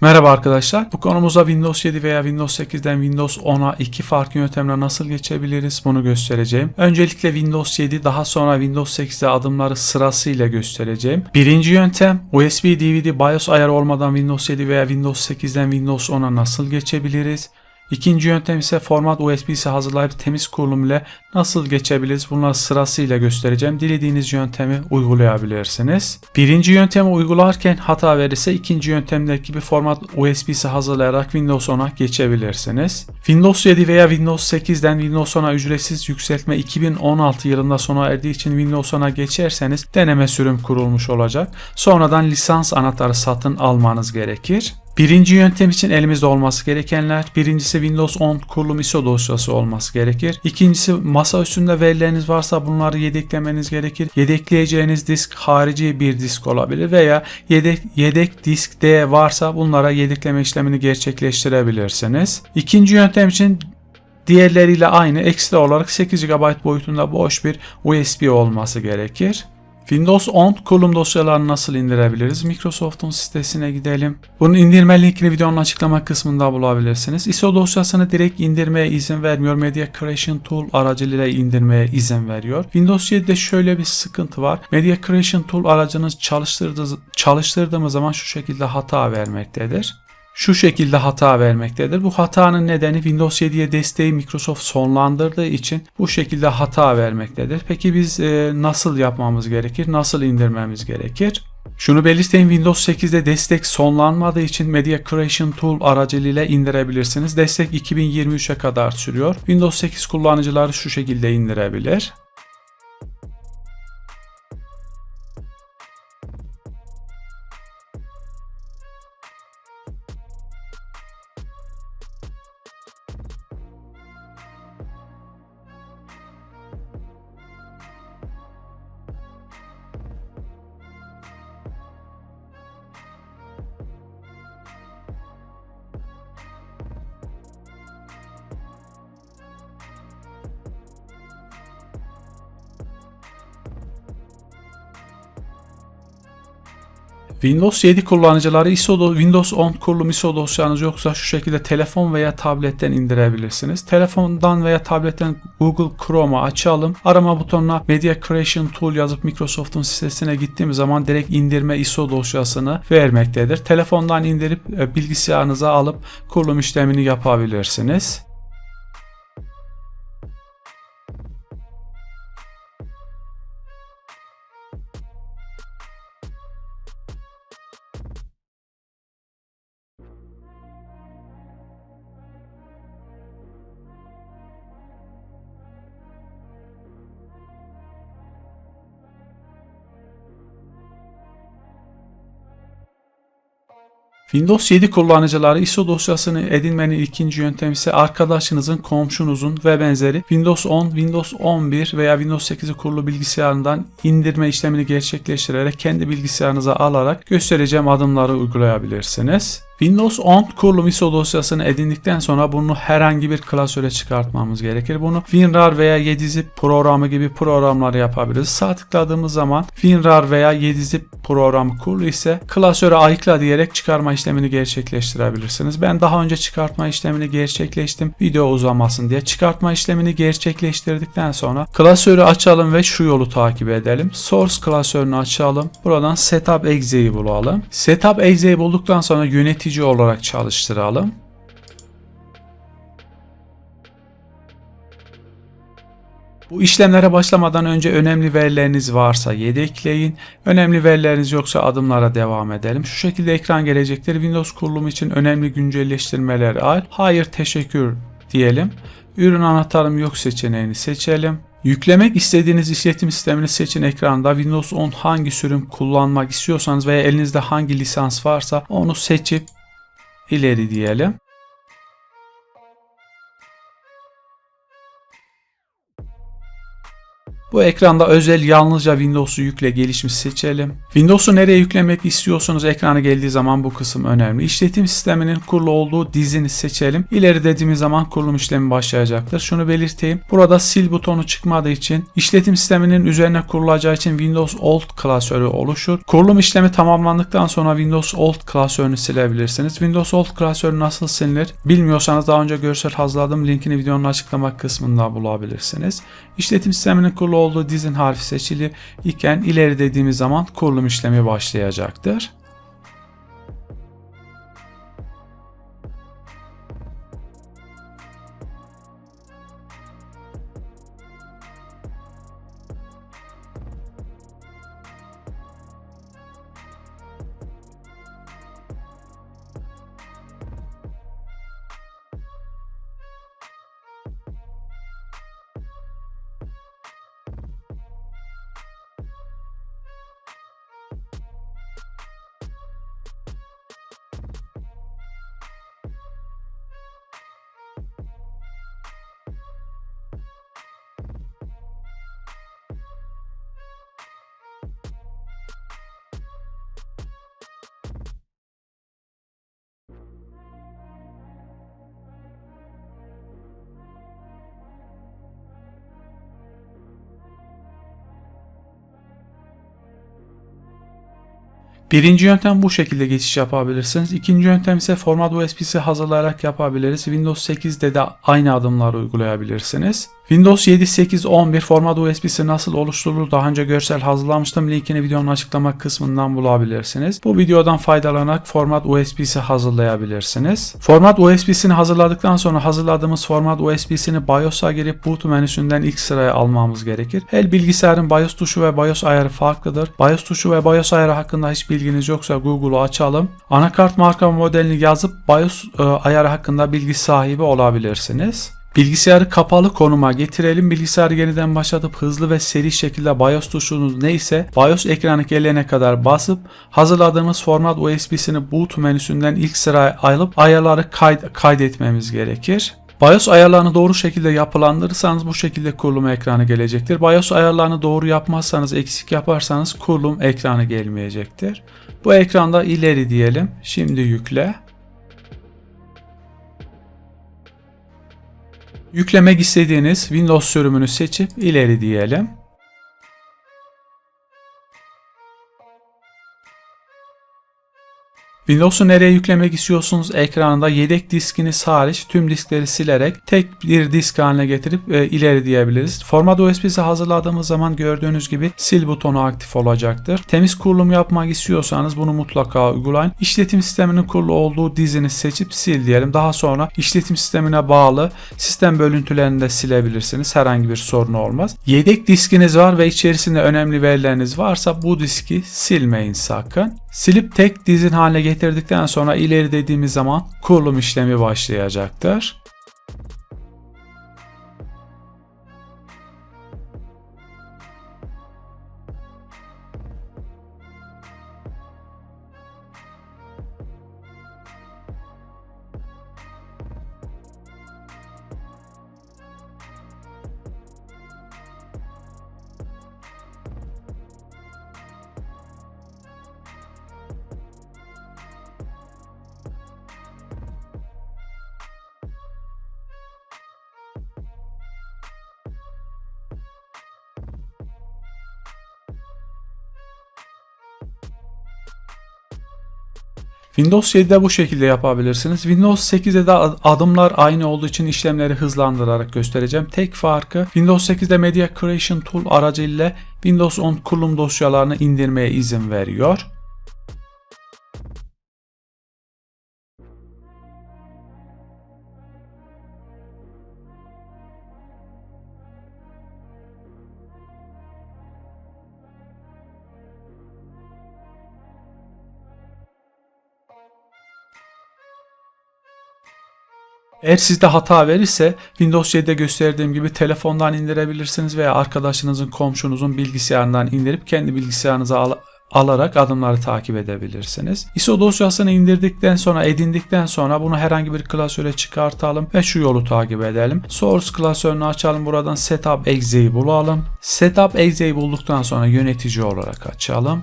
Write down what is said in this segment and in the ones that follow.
Merhaba arkadaşlar. Bu konumuzda Windows 7 veya Windows 8'den Windows 10'a iki farklı yöntemle nasıl geçebiliriz bunu göstereceğim. Öncelikle Windows 7 daha sonra Windows 8'e adımları sırasıyla göstereceğim. Birinci yöntem USB DVD BIOS ayarı olmadan Windows 7 veya Windows 8'den Windows 10'a nasıl geçebiliriz? İkinci yöntem ise format USB'si hazırlayıp temiz kurulum ile nasıl geçebiliriz bunları sırasıyla göstereceğim. Dilediğiniz yöntemi uygulayabilirsiniz. Birinci yöntemi uygularken hata verirse ikinci yöntemdeki gibi format USB'si hazırlayarak Windows 10'a geçebilirsiniz. Windows 7 veya Windows 8'den Windows 10'a ücretsiz yükseltme 2016 yılında sona erdiği için Windows 10'a geçerseniz deneme sürüm kurulmuş olacak. Sonradan lisans anahtarı satın almanız gerekir. Birinci yöntem için elimizde olması gerekenler birincisi Windows 10 kurulum ISO dosyası olması gerekir. İkincisi masa üstünde verileriniz varsa bunları yedeklemeniz gerekir. Yedekleyeceğiniz disk harici bir disk olabilir veya yedek, yedek disk D varsa bunlara yedekleme işlemini gerçekleştirebilirsiniz. İkinci yöntem için diğerleriyle aynı ekstra olarak 8 GB boyutunda boş bir USB olması gerekir. Windows 10 kurulum dosyalarını nasıl indirebiliriz? Microsoft'un sitesine gidelim. Bunun indirme linkini videonun açıklama kısmında bulabilirsiniz. ISO dosyasını direkt indirmeye izin vermiyor. Media Creation Tool aracılığıyla indirmeye izin veriyor. Windows 7'de şöyle bir sıkıntı var. Media Creation Tool aracını çalıştırdığı, çalıştırdığımız zaman şu şekilde hata vermektedir şu şekilde hata vermektedir. Bu hatanın nedeni Windows 7'ye desteği Microsoft sonlandırdığı için bu şekilde hata vermektedir. Peki biz e, nasıl yapmamız gerekir? Nasıl indirmemiz gerekir? Şunu belirteyim Windows 8'de destek sonlanmadığı için Media Creation Tool aracılığıyla indirebilirsiniz. Destek 2023'e kadar sürüyor. Windows 8 kullanıcıları şu şekilde indirebilir. Windows 7 kullanıcıları ISO do- Windows 10 kurulum ISO dosyanız yoksa şu şekilde telefon veya tabletten indirebilirsiniz. Telefondan veya tabletten Google Chrome'u açalım. Arama butonuna Media Creation Tool yazıp Microsoft'un sitesine gittiğimiz zaman direkt indirme ISO dosyasını vermektedir. Telefondan indirip e, bilgisayarınıza alıp kurulum işlemini yapabilirsiniz. Windows 7 kullanıcıları ISO dosyasını edinmenin ikinci yöntemi ise arkadaşınızın, komşunuzun ve benzeri Windows 10, Windows 11 veya Windows 8'i kurulu bilgisayarından indirme işlemini gerçekleştirerek kendi bilgisayarınıza alarak göstereceğim adımları uygulayabilirsiniz. Windows 10 kurulum ISO dosyasını edindikten sonra bunu herhangi bir klasöre çıkartmamız gerekir. Bunu WinRAR veya 7zip programı gibi programlar yapabiliriz. Sağ tıkladığımız zaman WinRAR veya 7zip programı kurulu ise klasöre ayıkla diyerek çıkarma işlemini gerçekleştirebilirsiniz. Ben daha önce çıkartma işlemini gerçekleştim. Video uzamasın diye çıkartma işlemini gerçekleştirdikten sonra klasörü açalım ve şu yolu takip edelim. Source klasörünü açalım. Buradan Setup Exe'yi bulalım. Setup Exe'yi bulduktan sonra yönetici olarak çalıştıralım. Bu işlemlere başlamadan önce önemli verileriniz varsa yedekleyin. Önemli verileriniz yoksa adımlara devam edelim. Şu şekilde ekran gelecektir. Windows kurulumu için önemli güncelleştirmeleri al. Hayır teşekkür diyelim. Ürün anahtarım yok seçeneğini seçelim. Yüklemek istediğiniz işletim sistemini seçin ekranda. Windows 10 hangi sürüm kullanmak istiyorsanız veya elinizde hangi lisans varsa onu seçip ileri diyelim. Bu ekranda özel yalnızca Windows'u yükle gelişmiş seçelim. Windows'u nereye yüklemek istiyorsunuz ekranı geldiği zaman bu kısım önemli. İşletim sisteminin kurulu olduğu dizini seçelim. İleri dediğimiz zaman kurulum işlemi başlayacaktır. Şunu belirteyim. Burada sil butonu çıkmadığı için işletim sisteminin üzerine kurulacağı için Windows Old klasörü oluşur. Kurulum işlemi tamamlandıktan sonra Windows Old klasörünü silebilirsiniz. Windows Old klasörü nasıl silinir? Bilmiyorsanız daha önce görsel hazırladım. Linkini videonun açıklama kısmında bulabilirsiniz. İşletim sisteminin kurulu olduğu dizin harfi seçili iken ileri dediğimiz zaman kurulum işlemi başlayacaktır. Birinci yöntem bu şekilde geçiş yapabilirsiniz. İkinci yöntem ise format USB'si hazırlayarak yapabiliriz. Windows 8'de de aynı adımları uygulayabilirsiniz. Windows 7, 8, 11 format USB'si nasıl oluşturulur daha önce görsel hazırlamıştım. Linkini videonun açıklama kısmından bulabilirsiniz. Bu videodan faydalanarak format USB'si hazırlayabilirsiniz. Format USB'sini hazırladıktan sonra hazırladığımız format USB'sini BIOS'a girip boot menüsünden ilk sıraya almamız gerekir. Her bilgisayarın BIOS tuşu ve BIOS ayarı farklıdır. BIOS tuşu ve BIOS ayarı hakkında hiç bilginiz yoksa Google'u açalım. Anakart marka modelini yazıp BIOS e, ayarı hakkında bilgi sahibi olabilirsiniz. Bilgisayarı kapalı konuma getirelim. Bilgisayarı yeniden başlatıp hızlı ve seri şekilde BIOS tuşunuz neyse BIOS ekranı gelene kadar basıp hazırladığımız format USB'sini boot menüsünden ilk sıraya alıp ayarları kayd kaydetmemiz gerekir. BIOS ayarlarını doğru şekilde yapılandırırsanız bu şekilde kurulum ekranı gelecektir. BIOS ayarlarını doğru yapmazsanız, eksik yaparsanız kurulum ekranı gelmeyecektir. Bu ekranda ileri diyelim. Şimdi yükle. Yüklemek istediğiniz Windows sürümünü seçip ileri diyelim. Windows'u nereye yüklemek istiyorsunuz? Ekranında yedek diskiniz hariç tüm diskleri silerek tek bir disk haline getirip e, ileri diyebiliriz. Format USB'si hazırladığımız zaman gördüğünüz gibi sil butonu aktif olacaktır. Temiz kurulum yapmak istiyorsanız bunu mutlaka uygulayın. İşletim sisteminin kurulu olduğu dizini seçip sil diyelim. Daha sonra işletim sistemine bağlı sistem bölüntülerini de silebilirsiniz. Herhangi bir sorun olmaz. Yedek diskiniz var ve içerisinde önemli verileriniz varsa bu diski silmeyin sakın. Silip tek dizin haline getirdikten sonra ileri dediğimiz zaman kurulum işlemi başlayacaktır. Windows 7'de bu şekilde yapabilirsiniz. Windows 8'de de adımlar aynı olduğu için işlemleri hızlandırarak göstereceğim. Tek farkı Windows 8'de Media Creation Tool aracıyla Windows 10 kurulum dosyalarını indirmeye izin veriyor. Eğer sizde hata verirse Windows 7'de gösterdiğim gibi telefondan indirebilirsiniz veya arkadaşınızın, komşunuzun bilgisayarından indirip kendi bilgisayarınıza al alarak adımları takip edebilirsiniz. ISO dosyasını indirdikten sonra edindikten sonra bunu herhangi bir klasöre çıkartalım ve şu yolu takip edelim. Source klasörünü açalım. Buradan Setup Exe'yi bulalım. Setup Exe'yi bulduktan sonra yönetici olarak açalım.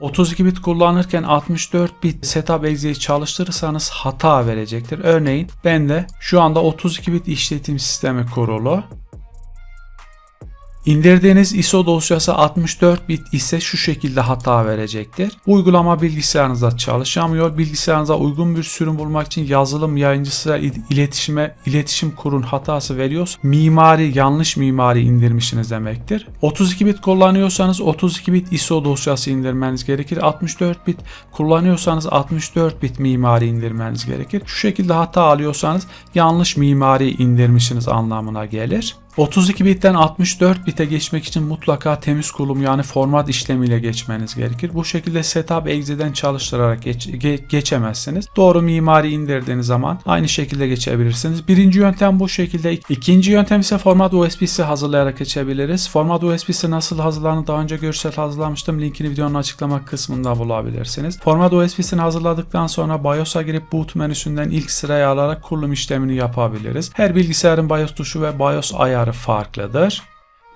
...32 bit kullanırken 64 bit setup exe'yi çalıştırırsanız hata verecektir. Örneğin bende şu anda 32 bit işletim sistemi kurulu. İndirdiğiniz ISO dosyası 64 bit ise şu şekilde hata verecektir. Uygulama bilgisayarınızda çalışamıyor. Bilgisayarınıza uygun bir sürüm bulmak için yazılım yayıncısıyla iletişime iletişim kurun hatası veriyorsa mimari yanlış mimari indirmişsiniz demektir. 32 bit kullanıyorsanız 32 bit ISO dosyası indirmeniz gerekir. 64 bit kullanıyorsanız 64 bit mimari indirmeniz gerekir. Şu şekilde hata alıyorsanız yanlış mimari indirmişsiniz anlamına gelir. 32 bitten 64 bite geçmek için mutlaka temiz kurulum yani format işlemiyle geçmeniz gerekir. Bu şekilde setup exe'den çalıştırarak geç, ge- geçemezsiniz. Doğru mimari indirdiğiniz zaman aynı şekilde geçebilirsiniz. Birinci yöntem bu şekilde. İkinci yöntem ise format USB'si hazırlayarak geçebiliriz. Format USB'si nasıl hazırlanır daha önce görsel hazırlamıştım. Linkini videonun açıklama kısmında bulabilirsiniz. Format USB'sini hazırladıktan sonra BIOS'a girip boot menüsünden ilk sıraya alarak kurulum işlemini yapabiliriz. Her bilgisayarın BIOS tuşu ve BIOS ayarı farklıdır.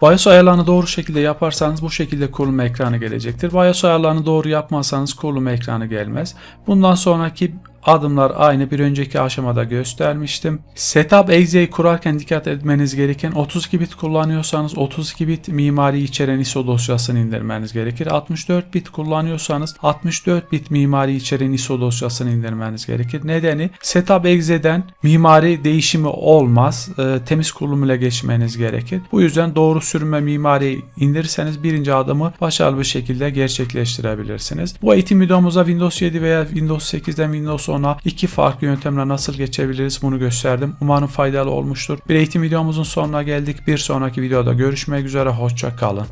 BIOS ayarlarını doğru şekilde yaparsanız bu şekilde kurulum ekranı gelecektir. BIOS ayarlarını doğru yapmazsanız kurulum ekranı gelmez. Bundan sonraki adımlar aynı bir önceki aşamada göstermiştim. Setup Exe'yi kurarken dikkat etmeniz gereken 32 bit kullanıyorsanız 32 bit mimari içeren ISO dosyasını indirmeniz gerekir. 64 bit kullanıyorsanız 64 bit mimari içeren ISO dosyasını indirmeniz gerekir. Nedeni Setup Exe'den mimari değişimi olmaz. E, temiz kurulum ile geçmeniz gerekir. Bu yüzden doğru sürme mimari indirirseniz birinci adımı başarılı bir şekilde gerçekleştirebilirsiniz. Bu eğitim videomuzda Windows 7 veya Windows 8'den Windows sonra iki farklı yöntemle nasıl geçebiliriz bunu gösterdim. Umarım faydalı olmuştur. Bir eğitim videomuzun sonuna geldik. Bir sonraki videoda görüşmek üzere. Hoşça kalın.